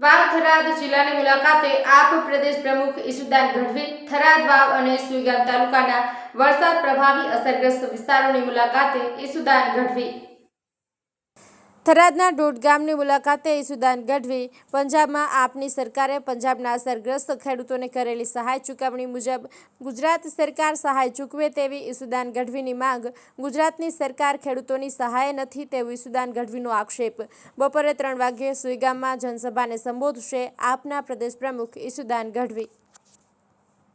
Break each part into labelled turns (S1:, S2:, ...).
S1: વાવ થરાદ જિલ્લાની મુલાકાતે આપ પ્રદેશ પ્રમુખ ઈસુદાન ગઢવી, થરાદ વાવ અને સુઈગામ તાલુકાના વરસાદ પ્રભાવી અસરગ્રસ્ત વિસ્તારોની મુલાકાતે ઈસુદાન ગઢવી થરાદના ડોડ ગામની મુલાકાતે ઈસુદાન ગઢવી પંજાબમાં આપની સરકારે પંજાબના અસરગ્રસ્ત ખેડૂતોને કરેલી સહાય ચૂકવણી મુજબ ગુજરાત સરકાર સહાય ચૂકવે તેવી ઈસુદાન ગઢવીની માંગ. ગુજરાતની સરકાર ખેડૂતોની સહાય નથી તેવો ઈસુદાન ગઢવીનો આક્ષેપ. બપોરે ત્રણ વાગ્યે સુઈગામમાં જનસભાને સંબોધશે આપના પ્રદેશ પ્રમુખ ઈસુદાન ગઢવી.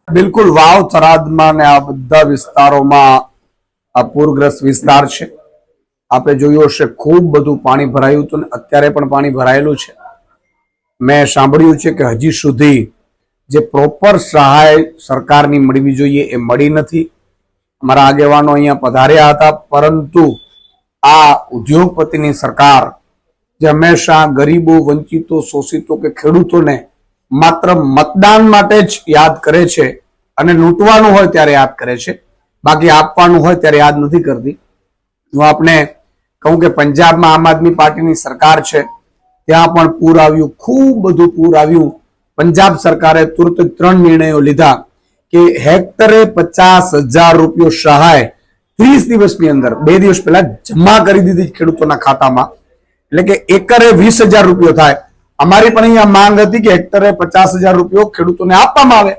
S2: બિલકુલ વાવ થરાદમાં આ બધા વિસ્તારોમાં આ પૂરગ્રસ્ત વિસ્તાર છે. આપણે જોયું હશે, ખૂબ બધું પાણી ભરાયું હતું અત્યારે પણ પાણી ભરાયેલું છે. મેં સાંભળ્યું છે કે હજી સુધી જે પ્રોપર સહાય સરકારની મળવી જોઈએ એ મળી નથી. અમારા આગેવાનો અહીંયા પધાર્યા હતા, પરંતુ આ ઉદ્યોગપતિની સરકાર જે હંમેશા ગરીબો, વંચિતો, શોષિતો કે ખેડૂતોને માત્ર મતદાન માટે જ યાદ કરે છે અને લૂંટવાનું હોય ત્યારે યાદ કરે છે. બાકી આપવાનું હોય ત્યારે યાદ નથી કરતી. હું આપને કહું કે પંજાબમાં આમ આદમી પાર્ટીની સરકાર છે, ત્યાં પણ પૂર આવ્યું, ખૂબ બધું પૂર આવ્યું. પંજાબ સરકારે તુરત ત્રણ નિર્ણયો લીધા કે હેક્ટરે પચાસ હજાર રૂપિયો સહાય ત્રીસ દિવસની અંદર, બે દિવસ પહેલા જમા કરી દીધી ખેડૂતોના ખાતામાં. એટલે કે એકરે વીસ હજાર રૂપિયો થાય. અમારી પણ અહીંયા માંગ હતી કે હેક્ટરે પચાસ હજાર રૂપિયો ખેડૂતોને આપવામાં આવે.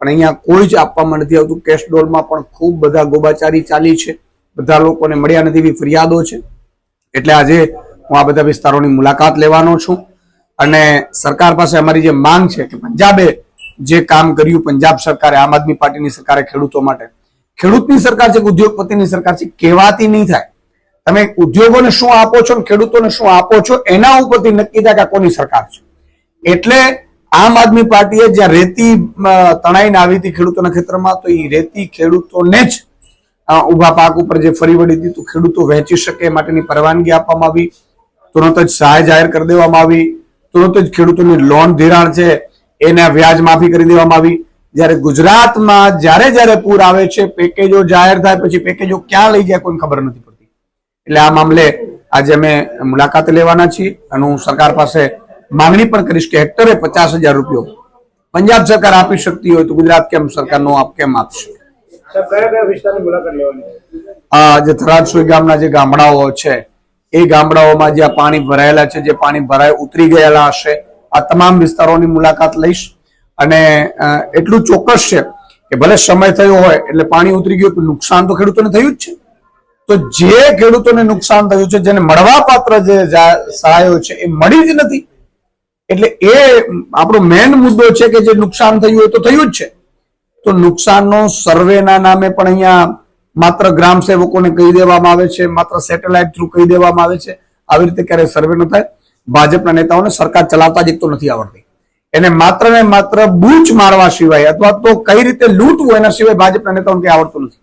S2: પણ અહીંયા કોઈ જ આપવામાં નથી આવતું. કેશ પણ ખૂબ બધા ગોબાચારી ચાલી છે. બધા લોકોને મળ્યા નથી એવી ફરિયાદો છે. એટલે આજે હું આ બધા વિસ્તારોની મુલાકાત લેવાનો છું. અને સરકાર પાસે અમારી જે માંગ છે કે પંજાબે જે કામ કર્યું પંજાબ સરકારે, આમ આદમી પાર્ટીની સરકારે ખેડૂતો માટે. ખેડૂતની સરકાર છે ઉદ્યોગપતિની સરકાર છે? કહેવાતી નહીં થાય. તમે ઉદ્યોગોને શું આપો છો ખેડૂતોને શું આપો છો એના ઉપરથી નક્કી થાય કે કોની સરકાર છે. એટલે આમ આદમી પાર્ટીએ જ્યાં રેતી તણાઈને આવી હતી ખેડૂતોના ખેતરમાં, તો એ રેતી ખેડૂતોને જ ઊભા પાક ઉપર જે ફરી વળી હતી તો ખેડૂતો વહેંચી શકે માટેની પરવાનગી આપવામાં આવી. તુરંત જ સહાય જાહેર કરી દેવામાં આવી. તુરંત જ ખેડૂતોની લોન ધિરાણ છે એને વ્યાજ માફી કરી દેવામાં આવી. જ્યારે ગુજરાતમાં જ્યારે જ્યારે પૂર આવે છે, પેકેજો જાહેર થાય પછી પેકેજો ક્યાં લઈ જાય કોઈને ખબર નથી પડતી. એટલે આ મામલે આજે અમે મુલાકાત લેવાના છીએ અને હું સરકાર પાસે માંગણી પણ કરીશ કે હેક્ટરે પચાસ હજાર રૂપિયો પંજાબ સરકાર આપી શકતી હોય તો ગુજરાત કેમ સરકાર નો આપ કેમ આપશે? ગામડાઓ છે, એ ગામડાઓમાં જ્યાં પાણી ભરાયેલા છે, જે પાણી ભરાય ઉતરી ગયેલા હશે, આ તમામ વિસ્તારોની મુલાકાત લઈશ. અને એટલું ચોક્કસ છે કે ભલે સમય થયો હોય, એટલે પાણી ઉતરી ગયું નુકસાન તો ખેડૂતોને થયું જ છે. તો જે ખેડૂતોને નુકસાન થયું છે, જેને મળવા પાત્ર જે, સહાયો છે, એ મળી જ નથી. એટલે એ આપણો મેન મુદ્દો છે કે જે નુકસાન થયું હોય તો થયું જ છે. તો નુકસાનનો સર્વેના નામે પણ અહીંયા માત્ર ગ્રામ સેવકોને કહી દેવામાં આવે છે, માત્ર સેટેલાઇટ થ્રુ કહી દેવામાં આવે છે. આવી રીતે ક્યારેય સર્વે ન થાય. ભાજપના નેતાઓને સરકાર ચલાવતા જ તો નથી આવડતી. એને માત્ર ને માત્ર બૂચ મારવા સિવાય અથવા તો કઈ રીતે લૂંટવું એના સિવાય ભાજપના નેતાઓને કઈ આવડતું નથી.